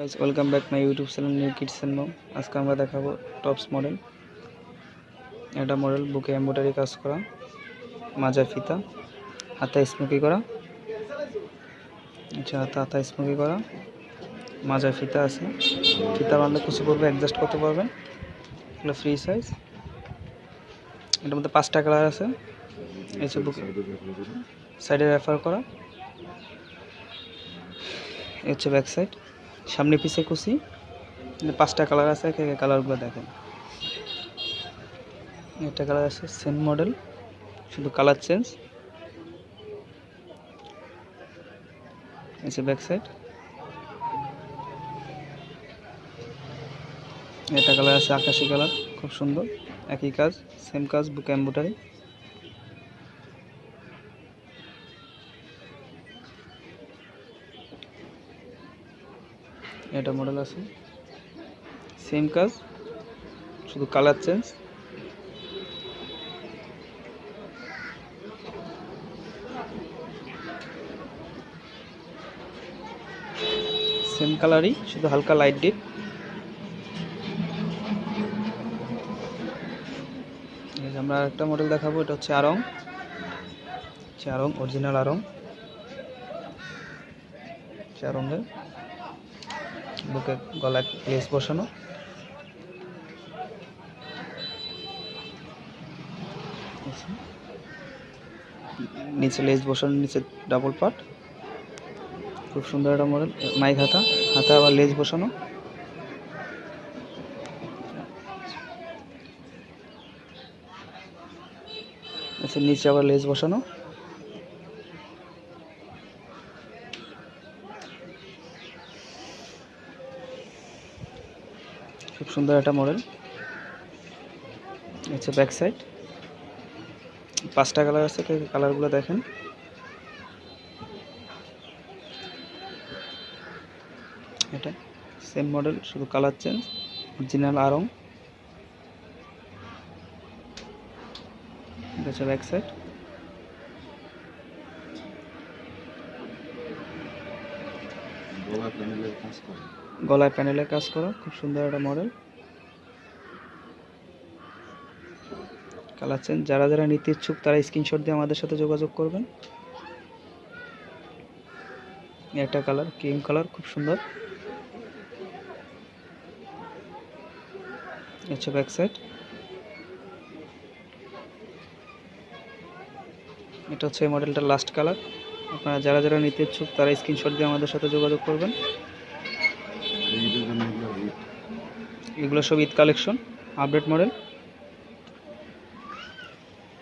Guys welcome back my YouTube channel new kids and mom আজকে আমরা দেখাবো tops model এটা মডেল বুকে এম্ব্রয়ডারি কাজ করা, মাজা ফিতা, হাতা স্মোকি করা আচ্ছা হাতা হাতা স্মোকি করা, মাজা ফিতা আছে। ফিতা বাঁধলে কুচি পড়বে অ্যাডজাস্ট করতে পারবেন। এগুলো ফ্রি সাইজ এটার মধ্যে পাঁচটা কালার আছে। হচ্ছে বুকে সাইডে রেফার করা। হচ্ছে ব্যাক সাইড সামনে পিছে কুচি। পাঁচটা কালার আছে, একে একে কালারগুলো দেখেন। একটা কালার আছে সেম মডেল, শুধু কালার চেঞ্জ। এই ব্যাক সাইড এটা কালার আছে আকাশি কালার, খুব সুন্দর। একই কাজ সেম কাজ বুক এম্ব্রয়ডারি এটা মডেল আছে। সেম কাজ, শুধু কালার চেঞ্জ সেম কালারই শুধু হালকা লাইট ডিপ আমরা একটা মডেল দেখাবো, এটা হচ্ছে আরং চারং অরিজিনাল আরং আরঙের বুকে গলায় লেস বসানো। নিচে লেস বসানো, নিচে ডাবল পার্ট খুব সুন্দর একটা মডেল মাইক হাতা হাতে আবার লেস বসানো। আচ্ছা নিচে আবার লেস বসানো। খুব সুন্দর একটা মডেল। আচ্ছা ব্যাক সাইড পাঁচটা কালার আছে কালারগুলো দেখেন। এটা সেম মডেল শুধু কালার চেঞ্জ অরিজিনাল আরং হচ্ছে ব্যাক সাইড কাজ করে। গলায় প্যানেলে কাজ করা, খুব সুন্দর একটা মডেল। কালার চেঞ্জ, যারা যারা নিতে ইচ্ছুক তারা স্ক্রিনশট দিয়ে আমাদের সাথে যোগাযোগ করবেন। একটা কালার, ক্রিম কালার, খুব সুন্দর। আচ্ছা ব্যাক সাইড। এটা হচ্ছে এই মডেলটার লাস্ট কালার। আপনারা যারা যারা নিতে ইচ্ছুক তারা স্ক্রিনশট দিয়ে আমাদের সাথে যোগাযোগ করবেন এই দুজন এগুলো এগুলো সব ঈদ কালেকশন আপডেট মডেল